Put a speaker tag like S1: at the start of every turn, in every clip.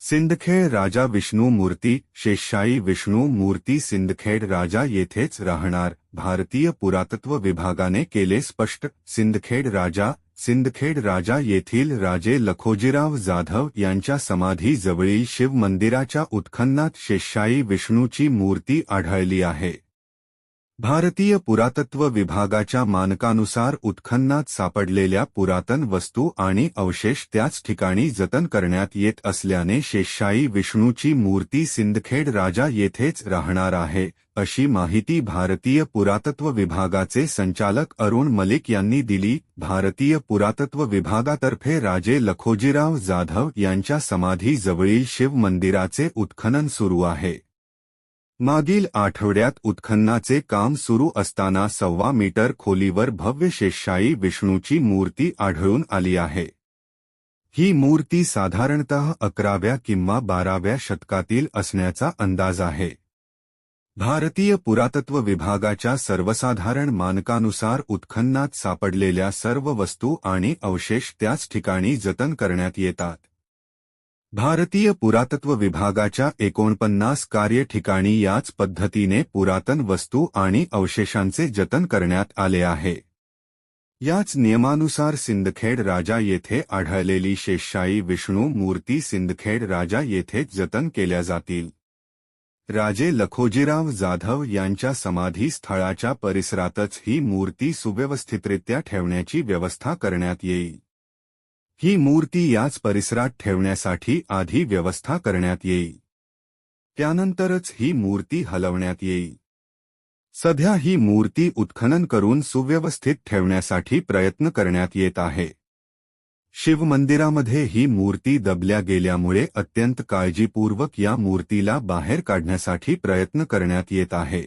S1: सिंदखेड राजा विष्णू मूर्ती, शेषशाही विष्णू मूर्ती सिंदखेड राजा येथेच राहणार, भारतीय पुरातत्व विभागाने केले स्पष्ट सिंदखेड राजा सिंदखेड राजा येथील राजे लखोजीराव जाधव यांच्या समाधी जवळील शिव मंदिराच्या उत्खननात शेषशाही विष्णूची मूर्ती आढळली आहे. भारतीय पुरातत्व विभागाच्या मानकानुसार उत्खननात सापडलेल्या पुरातन वस्तू आणि अवशेष त्याच ठिकाणी जतन करण्यात येत असल्याने शेषशाही विष्णूची मूर्ती सिंदखेड राजा येथेच राहणार आहे अशी माहिती भारतीय पुरातत्व विभागाचे संचालक अरुण मलिक यांनी दिली. भारतीय पुरातत्व विभागातर्फे राजे लखोजीराव जाधव यांच्या समाधीजवळील शिव मंदिराचे उत्खनन सुरू आहे. मागील आठवड्यात उत्खननाचे काम सुरू असताना सव्वा मीटर खोलीवर भव्य शेषशाही विष्णूची मूर्ती आढळून आली आहे. ही मूर्ती साधारणतः अकराव्या किंवा बाराव्या शतकातील असण्याचा अंदाज आहे. भारतीय पुरातत्व विभागाच्या सर्वसाधारण मानकानुसार उत्खननात सापडलेल्या सर्व वस्तू आणि अवशेष त्याच ठिकाणी जतन करण्यात येतात. भारतीय पुरातत्व विभागाच्या एकोणपन्नास कार्य ठिकाणी याच पद्धतीने पुरातन वस्तू आणि अवशेषांचे जतन करण्यात आले आहे. याच नियमानुसार सिंदखेड राजा येथे आढळलेली शेषशाही विष्णू मूर्ती सिंदखेड राजा येथे जतन केल्या जातील. राजे लखोजीराव जाधव यांच्या समाधी स्थळाच्या परिसरातच ही मूर्ती सुव्यवस्थितरित्या ठेवण्याची व्यवस्था करण्यात येईल. ही मूर्ती याच परिसरात ठेवण्यासाठी आधी व्यवस्था करण्यात येईल. त्यानंतरच ही मूर्ती हलवण्यात येईल. सध्या ही मूर्ती उत्खनन करून सुव्यवस्थित ठेवण्यासाठी प्रयत्न करण्यात येत आहे. शिवमंदिरामध्ये ही मूर्ती दबल्या गेल्यामुळे अत्यंत काळजीपूर्वक या मूर्तीला बाहेर काढण्यासाठी प्रयत्न करण्यात येत आहे.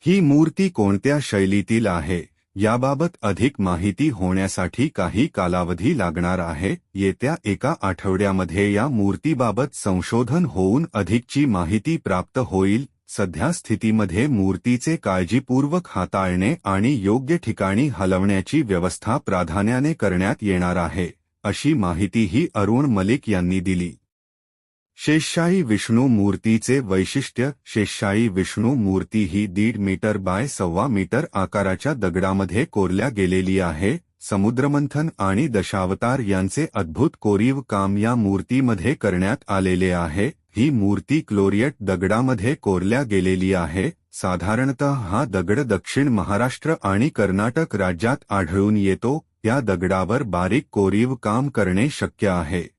S1: ही मूर्ती कोणत्या शैलीतील आहे? याबाबत अधिक माहिती होण्यासाठी काही कालावधी लागणार आहे. येत्या एका आठवड्यामध्ये या मूर्तीबाबत संशोधन होऊन अधिकची माहिती प्राप्त होईल. सध्या स्थितीमध्ये मूर्तीचे काळजीपूर्वक हाताळणे आणि योग्य ठिकाणी हलवण्याची व्यवस्था प्राधान्याने करण्यात येणार आहे अशी माहितीही अरुण मलिक यांनी दिली. शेषशाही विष्णू मूर्तीचे वैशिष्ट्य शेषशाही विष्णू मूर्ती ही दीड मीटर बाय सव्वा मीटर आकाराच्या दगडामध्ये कोरल्या गेलेली आहे. समुद्रमंथन आणि दशावतार यांचे अद्भुत कोरीव काम या मूर्तीमध्ये करण्यात आलेले आहे. ही मूर्ती क्लोरियट दगडामध्ये कोरल्या गेलेली आहे. साधारणतः हा दगड दक्षिण महाराष्ट्र आणि कर्नाटक राज्यात आढळून येतो. या दगडावर बारीक कोरीव काम करणे शक्य आहे.